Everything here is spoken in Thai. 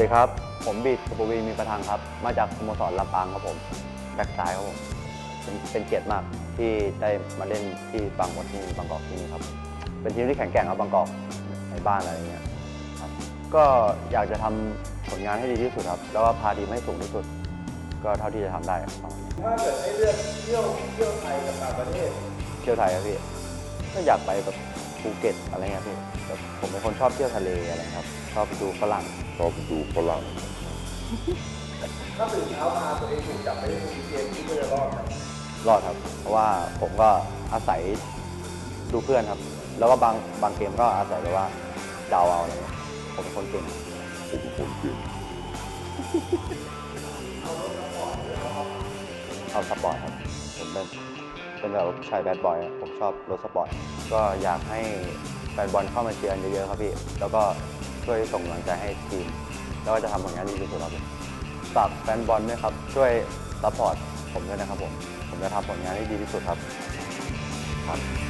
ดีครับ ผมบีดสุปวีมีประทังครับ มาจากสโมสรลำปางครับผมแบ็กซ้ายครับผมเป็นเป็นเกียรติมากที่ได้มาเล่นที่บางบอลที่บางกอกที่นี่ครับ เป็นทีมที่แข็งแกร่งครับบางกอกในบ้านอะไรอย่างเงี้ยครับก็อยากจะทำผลงานให้ดีที่สุดครับ แล้วก็พาทีมให้สูงที่สุด ก็เท่าที่จะทำได้ครับประมาณนี้ถ้าเกิดให้เลือกเที่ยวเที่ยวไทยกับต่างประเทศเที่ยวไทยครับพี่ก็อยากไปแบบภูเก็ตอะไรเงี้ยพี่แบบผมเป็นคนชอบเที่ยวทะเลอะไรครับ ชอบดูฝรั่งช อบดูฝรั่งถ้าตื่นเช้ามาตัวเองถูกจับไปเล่นซีเกมที่ก็จะรอดไหมรอดครับ เพราะว่าผมก็อาศัยดูเพื่อนครับ แล้วก็บางบางเกมก็อาศัยแบบว่าเดาเอาอะไรเงี้ยผมเป็นคนเก่งผมเป็นคนเก่งชอบสปอร์ตครับ ผมเป็นเป็นแบบชายแบดบอยอะผมชอบรถสปอร์ต ก็อยากให้แฟนบอลเข้ามาเชียร์เยอะๆครับพี่ แล้วก็ ช่วยส่งกำลังใจให้ทีม แล้วก็จะทำผลงานดีที่สุดครับพี่ฝากแฟนบอลด้วยครับ ช่วยซัพพอร์ตผมด้วยนะครับผม ผมจะทำผลงานให้ดีที่สุดครับครับ